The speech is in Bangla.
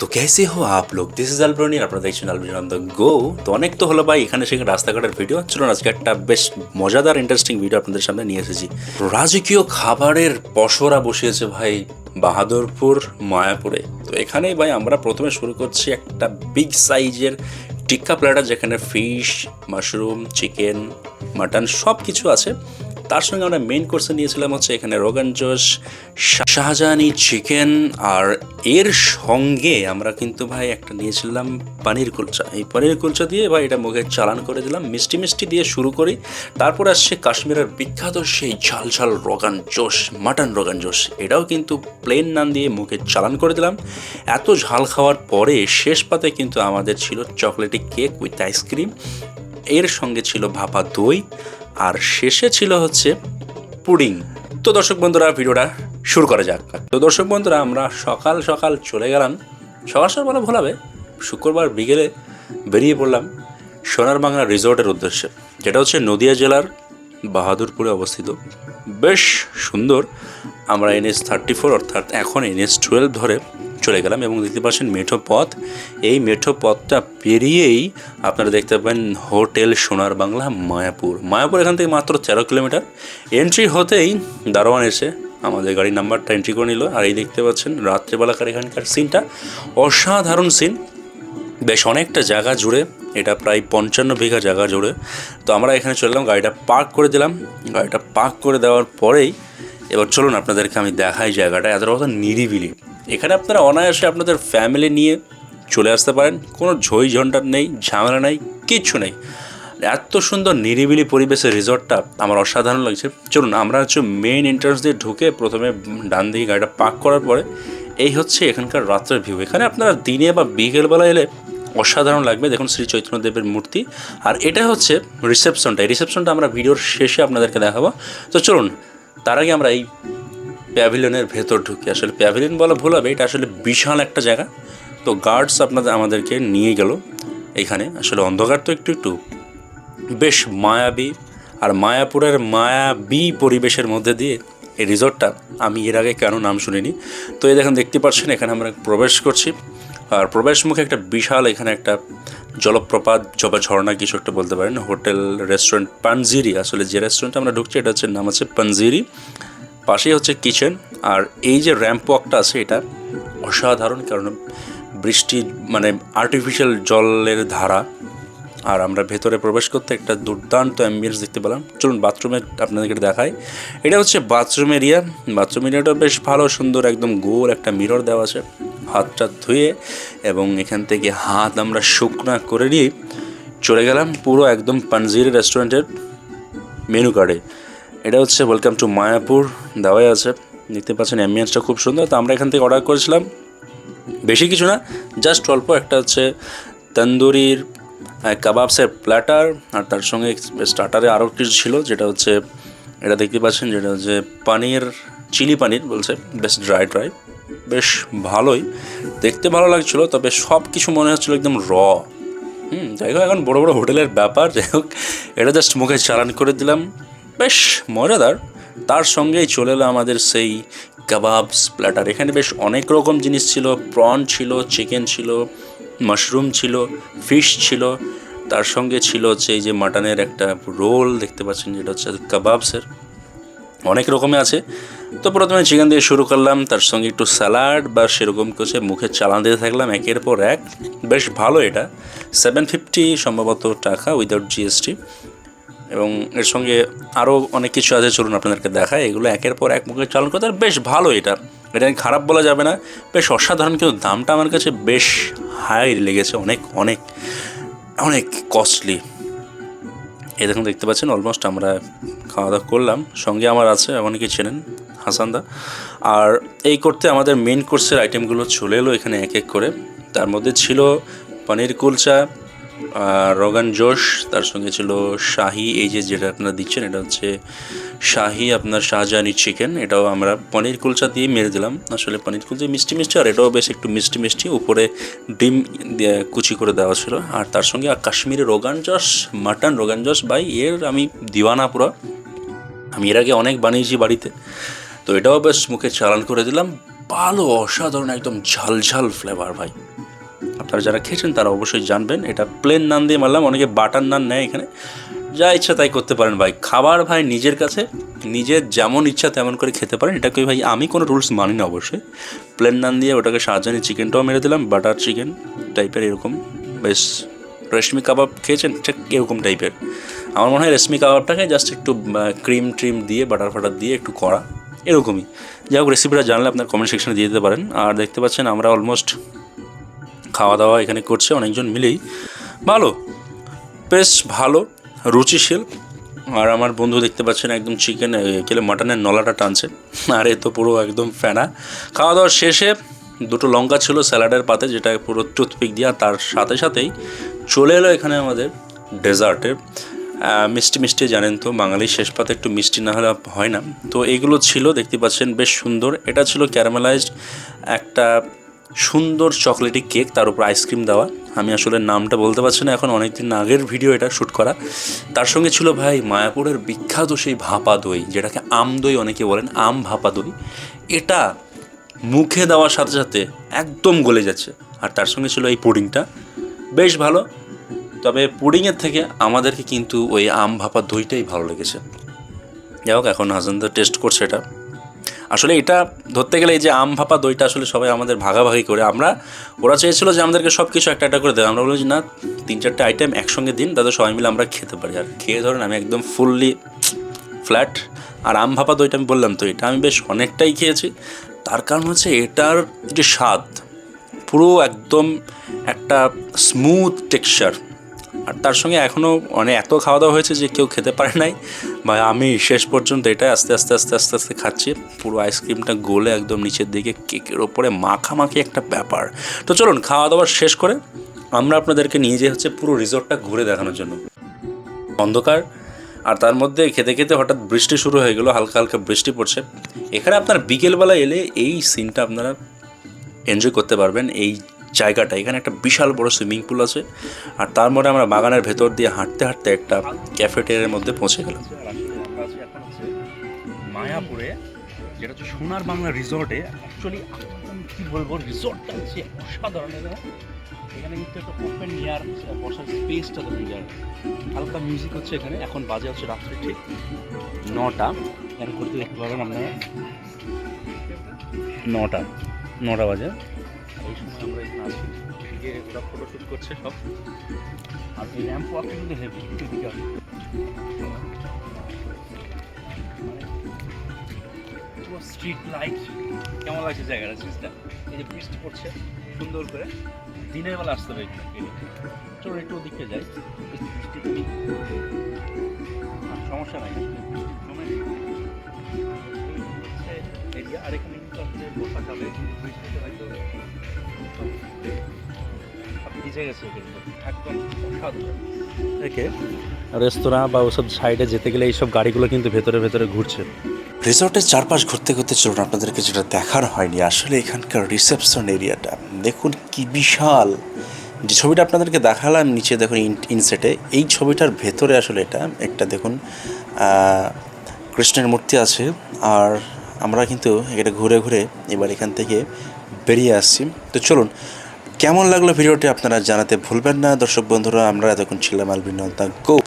তো কেসে হো আপ লোক দিস ইজ আলব্রনি আপনারা দেখছেন আলব্রনি অন দ্য গো তো অনেক তো হলো ভাই, এখানে সেখানে রাস্তাঘাটের ভিডিও চলুন, আজকে একটা বেশ মজাদার ইন্টারেস্টিং ভিডিও আপনাদের সামনে নিয়ে এসেছি। রাজকীয় খাবারের পশরা বসিয়েছে ভাই বাহাদুরপুর, মায়াপুরে। তো এখানেই ভাই আমরা প্রথমে শুরু করছি একটা বিগ সাইজের টিক্কা প্ল্যাটার যেখানে ফিশ মাশরুম চিকেন মাটন সব কিছু আছে। তার সঙ্গে আমরা মেন কোর্সে নিয়েছিলাম হচ্ছে এখানে রোগান জোশ শাহজাহানি চিকেন আর এর সঙ্গে আমরা কিন্তু ভাই একটা নিয়েছিলাম পানির কুলচা। এই পানির কুলচা দিয়ে ভাই এটা মুখে চালান করে দিলাম, মিষ্টি মিষ্টি দিয়ে শুরু করি। তারপর আসছে কাশ্মীরের বিখ্যাত সেই ঝাল ঝাল রোগান জোশ মাটন রোগান জোশ এটাও কিন্তু প্লেন নান দিয়ে মুখে চালান করে দিলাম। এত ঝাল খাওয়ার পরে শেষ পাতে কিন্তু আমাদের ছিল চকলেটি কেক উইথ আইসক্রিম এর সঙ্গে ছিল ভাপা দই, আর শেষে ছিল হচ্ছে পুডিং। তো দর্শক বন্ধুরা, ভিডিওটা শুরু করা যাক। তো দর্শক বন্ধুরা, আমরা সকাল সকাল চলে গেলাম। সকাল সকাল বলে ভোলাবে, শুক্রবার বিকেলে বেরিয়ে পড়লাম সোনার বাংলা রিসোর্টের উদ্দেশ্যে, যেটা হচ্ছে নদিয়া জেলার বাহাদুরপুরে অবস্থিত। বেশ সুন্দর, আমরা এনএস থার্টি ফোর অর্থাৎ এখন এনএস টুয়েলভ ধরে চলে গেলাম এবং দেখতে পাচ্ছেন মেঠো পথ। এই মেঠো পথটা পেরিয়েই আপনারা দেখতে পাবেন হোটেল সোনার বাংলা মায়াপুর। মায়াপুর এখান থেকে মাত্র তেরো কিলোমিটার। এন্ট্রি হতেই দারোয়ান এসে আমাদের গাড়ির নাম্বারটা এন্ট্রি করে নিল। আর এই দেখতে পাচ্ছেন রাত্রেবেলাকার এখানকার সিনটা অসাধারণ সিন বেশ অনেকটা জায়গা জুড়ে, এটা প্রায় পঞ্চান্ন বিঘা জায়গা জুড়ে। তো আমরা এখানে চললাম গাড়িটা পার্ক করে দিলাম। গাড়িটা পার্ক করে দেওয়ার পরেই এবার চলুন আপনাদেরকে আমি দেখাই জায়গাটা। এতটা কথা নিরিবিলি। এখানে আপনারা অনায়াসে আপনাদের ফ্যামিলি নিয়ে চলে আসতে পারেন। কোনো ঝই ঝঞ্ঝাট নেই, ঝামেলা নেই, কিচ্ছু নেই। এত সুন্দর নিরিবিলি পরিবেশের রিসর্টটা আমার অসাধারণ লাগছে। চলুন, আমরা হচ্ছে মেইন এন্ট্রান্স দিয়ে ঢুকে প্রথমে ডান দিকে গাড়িটা পার্ক করার পরে এই হচ্ছে এখানকার রাত্রের ভিউ এখানে আপনারা দিনে বা বিকেলবেলা এলে অসাধারণ লাগবে। দেখুন শ্রী চৈতন্যদেবের মূর্তি। আর এটা হচ্ছে রিসেপশনটা এই রিসেপশনটা আমরা ভিডিওর শেষে আপনাদেরকে দেখাবো। তো চলুন, তার আগে আমরা এই প্যাভিলিয়নের ভেতর ঢুকি। আসলে প্যাভিলিয়ন বলা ভুল হবে, এটা আসলে বিশাল একটা জায়গা। তো গার্ডস আপনাদের, আমাদেরকে নিয়ে গেল এখানে। আসলে অন্ধকার তো একটু একটু। বেশ মায়াবী। আর মায়াপুরের মায়াবী পরিবেশের মধ্যে দিয়ে এই রিসর্টটা, আমি এর আগে কেন নাম শুনিনি? তো এই দেখেন, দেখতে পাচ্ছেন, এখানে আমরা প্রবেশ করছি। আর প্রবেশ মুখে একটা বিশাল এখানে একটা জলপ্রপাত, জবা ঝর্ণা, কিছু একটা বলতে পারেন। Hotel, restaurant, Panjiri. আসলে যে রেস্টুরেন্টে আমরা ঢুকছি, এটা হচ্ছে, নাম হচ্ছে পানজিরি। পাশেই হচ্ছে কিচেন আর এই যে র্যাম্প ওয়াকটা আছে এটা অসাধারণ, কারণ বৃষ্টি মানে আর্টিফিশিয়াল জলের ধারা, আর আমরা ভেতরে প্রবেশ করতে একটা দুর্দান্ত অ্যাম্বিয়েন্স দেখতে পেলাম। চলুন বাথরুমে আপনাদেরকে দেখাই। এটা হচ্ছে বাথরুম এরিয়া বাথরুম এরিয়াটা বেশ ভালো, সুন্দর, একদম গোল একটা মিরর দেওয়া আছে। হাতটা ধুয়ে এবং এখান থেকে হাত আমরা শুকনা করে নিয়ে চলে গেলাম পুরো একদম পানজিরি রেস্টুরেন্টের মেনু কার্ডে এটা হচ্ছে ওয়েলকাম টু মায়াপুর দেওয়াই আছে। দেখতে পাচ্ছেন অ্যাম্বিয়েন্সটা খুব সুন্দর। তো আমরা এখান থেকে অর্ডার করেছিলাম। বেশি কিছু না জাস্ট অল্প একটা হচ্ছে তন্দুরির কাবাবসের প্ল্যাটার আর তার সঙ্গে স্টার্টারে আরও কিছু ছিল, যেটা হচ্ছে, এটা দেখতে পাচ্ছেন, যেটা হচ্ছে পানির চিলি পানির বলছে, বেশ ড্রাই ড্রাই বেশ ভালোই। দেখতে ভালো লাগছিল, তবে সব কিছু মনে হচ্ছিল একদম র হুম, যাই হোক, এখন বড় বড় হোটেলের ব্যাপার, যাই হোক, এটা জাস্ট মুখে চালান করে দিলাম। বেশ মজাদার। তার সঙ্গেই চলে এলো আমাদের সেই কাবাবস প্ল্যাটার এখানে বেশ অনেক রকম জিনিস ছিল। প্রন ছিল চিকেন ছিল মাশরুম ছিল ফিশ ছিল। তার সঙ্গে ছিল হচ্ছে এই যে মাটনের একটা রোল দেখতে পাচ্ছেন, যেটা হচ্ছে কাবাবসের অনেক রকমের আছে। তো প্রথমে চিকেন দিয়ে শুরু করলাম। তার সঙ্গে একটু স্যালাড বা সেরকম কিছু মুখে চালান দিতে থাকলাম। একের পর এক। বেশ ভালো এটা। সেভেন ফিফটি সম্ভবত টাকা উইদাউট জিএসটি এবং এর সঙ্গে আরও অনেক কিছু আছে, চলুন আপনাদেরকে দেখায় এগুলো একের পর এক মুখে চালন করতে বেশ ভালো এটা। এটা খারাপ বলা যাবে না। বেশ অসাধারণ, কিন্তু দামটা আমার কাছে বেশ হাই লেগেছে। অনেক অনেক অনেক কস্টলি এই দেখুন, দেখতে পাচ্ছেন অলমোস্ট আমরা খাওয়া দাওয়া করলাম। সঙ্গে আমার আছে অনেকে চেনেন হাসানদা আর এই করতে আমাদের মেন কোর্সের আইটেমগুলো চলে এলো এখানে এক এক করে। তার মধ্যে ছিল পনির কুলচা রগান জোশ, তার সঙ্গে ছিল শাহি। এই যে যেটা আপনারা দিচ্ছেন, এটা হচ্ছে শাহি আপনার শাহজাহানি চিকেন এটাও আমরা পনির কুলচা দিয়ে মেরে দিলাম। আসলে পনির কুলচা মিষ্টি মিষ্টি, আর এটাও বেশ একটু মিষ্টি মিষ্টি। উপরে ডিম কুচি করে দেওয়া ছিল। আর তার সঙ্গে কাশ্মীরি রোগান জস মাটন রোগান জস ভাই, এর আমি দিওয়ানা পুরো। আমি এর আগে অনেক বানিয়েছি বাড়িতে। তো এটাও বেশ মুখে চালান করে দিলাম। ভালো, অসাধারণ, একদম ঝাল ঝাল ফ্লেভার ভাই। আপনারা যারা খেয়েছেন তারা অবশ্যই জানবেন। এটা প্লেন নান দিয়ে মারলাম, অনেকে বাটার নান নেয় এখানে। যা ইচ্ছা তাই করতে পারেন ভাই। খাবার ভাই নিজের কাছে, নিজের যেমন ইচ্ছা তেমন করে খেতে পারেন। এটাকে ভাই, আমি কোনো রুলস মানি না অবশ্যই। প্লেন নান দিয়ে ওটাকে শাহজানি চিকেনটাও মেরে দিলাম বাটার চিকেন টাইপের এরকম। বেশ, রেশমি কাবাব খেয়েছেন? ঠিক এরকম টাইপের আমার মনে হয় রেশমি কাবাবটাকে জাস্ট একটু ক্রিম ট্রিম দিয়ে বাটার ফাটার দিয়ে একটু করা। এরকমই। যাই হোক রেসিপিটা জানলে আপনার কমেন্ট সেকশনে দিয়ে দিতে পারেন। আর দেখতে পাচ্ছেন আমরা অলমোস্ট খাওয়া দাওয়া এখানে করছে, অনেকজন মিলেই। ভালো, বেশ ভালো, রুচিশীল। আর আমার বন্ধু দেখতে পাচ্ছেন একদম চিকেন কেলে মাটনের নলাটা টানছে। আর এ তো পুরো একদম ফেনা। খাওয়া দাওয়ার শেষে দুটো লঙ্কা ছিল স্যালাডের পাতে, যেটা পুরো টুথপিক দিয়ে তার সাথে সাথেই চলে এলো এখানে আমাদের ডেজার্টের মিষ্টি মিষ্টি জানেন তো, বাঙালির শেষ পাতে একটু মিষ্টি না হলে হয় না। তো এগুলো ছিল, দেখতে পাচ্ছেন, বেশ সুন্দর। এটা ছিল ক্যারামেলাইজড একটা সুন্দর চকলেটি কেক, তার উপর আইসক্রিম দেওয়া। আমি আসলে নামটা বলতে পারছি না, এখন অনেক দিন আগের ভিডিও এটা শ্যুট করা। তার সঙ্গে ছিল ভাই মায়াপুরের বিখ্যাত সেই ভাপা দই, যেটাকে আম দই অনেকে বলেন, আম ভাপা দই। এটা মুখে দেওয়ার সাথে সাথে একদম গলে যাচ্ছে। আর তার সঙ্গে ছিল এই পুডিংটা। বেশ ভালো। তবে পুডিংয়ের থেকে আমাদেরকে কিন্তু ওই আম ভাপা দইটাই ভালো লেগেছে। যাই হোক, এখন হাসানদা টেস্ট করছে এটা। আসলে এটা ধরতে গেলে এই যে আম ভাপা দইটা আসলে সবাই আমাদের ভাগাভাগি করে, আমরা, ওরা চেয়েছিল যে আমাদেরকে সব কিছু একটা একটা করে দেয়, আমরা যে না, তিন চারটে আইটেম একসঙ্গে দিন তাদের সবাই মিলে আমরা খেতে পারি। আর খেয়ে ধরেন আমি একদম ফুললি ফ্ল্যাট আর আম ভাপা দইটা আমি বললাম, তো এটা আমি বেশ অনেকটাই খেয়েছি। তার কারণ হচ্ছে এটার যে স্বাদ, পুরো একদম একটা স্মুথ টেক্সচার আর তার সঙ্গে এখনও অনেক এত খাওয়া দাওয়া হয়েছে যে কেউ খেতে পারে নাই। আমি শেষ পর্যন্ত এটা আস্তে আস্তে আস্তে আস্তে আস্তে খাচ্ছি। পুরো আইসক্রিমটা গলে একদম নিচের দিকে কেকের ওপরে মাখামাখি একটা ব্যাপার। তো চলুন খাওয়া দাওয়া শেষ করে আমরা আপনাদেরকে নিয়ে যেয়ে হচ্ছে পুরো রিসোর্টটা ঘুরে দেখানোর জন্য। অন্ধকার, আর তার মধ্যে খেতে খেতে হঠাৎ বৃষ্টি শুরু হয়ে গেলো, হালকা হালকা বৃষ্টি পড়ছে। এখানে আপনার বিকেলবেলা এলে এই সিনটা আপনারা এনজয় করতে পারবেন। এই জায়গাটা। এখানে একটা বিশাল বড় সুইমিং পুল আছে। আর তার মধ্যে আমরা বাগানের ভেতর দিয়ে হাঁটতে হাঁটতে একটা ক্যাফেটেরিয়ার মধ্যে পৌঁছে গেলাম। মায়াপুরে, যেটা হচ্ছে সোনার বাংলা রিসর্টে অ্যাকচুয়ালি কি বলব রিসর্টটা হচ্ছে অসাধারণ। এখানে এখানে কিন্তু একটা ওপেন এয়ার বসার স্পেসটা তো যায় হালকা মিউজিক হচ্ছে এখানে। এখন বাজে হচ্ছে রাত্রি ঠিক নটা। এর ঘুরতে দেখতে পাবেন আপনারা নটা নটা বাজে। এই সময় আমরা এখানে আছি এদিকে ওরা ফটো শ্যুট করছে সব আর এই র্যাম্প ওয়াকটা কিন্তু হেভি এদিকে স্ট্রিট লাইট কেমন লাগছে জায়গাটা জিনিসটা এই যে বৃষ্টি পড়ছে সুন্দর করে দিনের বেলা আসতে হবে চলো একটু ওদিকে যাই বৃষ্টি সমস্যা নাই এরিয়া আর এখানে কিন্তু আসলে বসা যাবে। বৃষ্টিতে হয়তো সব ভিজে গেছে কিন্তু। একদম অসাধারণ। থেকে রেস্তোরাঁ বা ওসব সাইডে যেতে গেলে এইসব গাড়িগুলো কিন্তু ভেতরে ভেতরে ঘুরছে। রিসর্টের চারপাশ ঘুরতে ঘুরতে চলুন আপনাদেরকে যেটা দেখার হয়নি আসলে এখানকার রিসেপশন এরিয়াটা দেখুন কি বিশাল। যে ছবিটা আপনাদেরকে দেখালাম নিচে দেখুন ইন- ইনসেটে এই ছবিটার ভেতরে আসলে এটা একটা দেখুন কৃষ্ণের মূর্তি আছে আর আমরা কিন্তু এটা ঘুরে ঘুরে এবার এখান থেকে বেরিয়ে আসছি। তো চলুন, কেমন লাগল ভিডিওটি আপনারা জানাতে ভুলবেন না। দর্শক বন্ধুরা, আমরা এতক্ষণ ছিলাম আলবিন গো।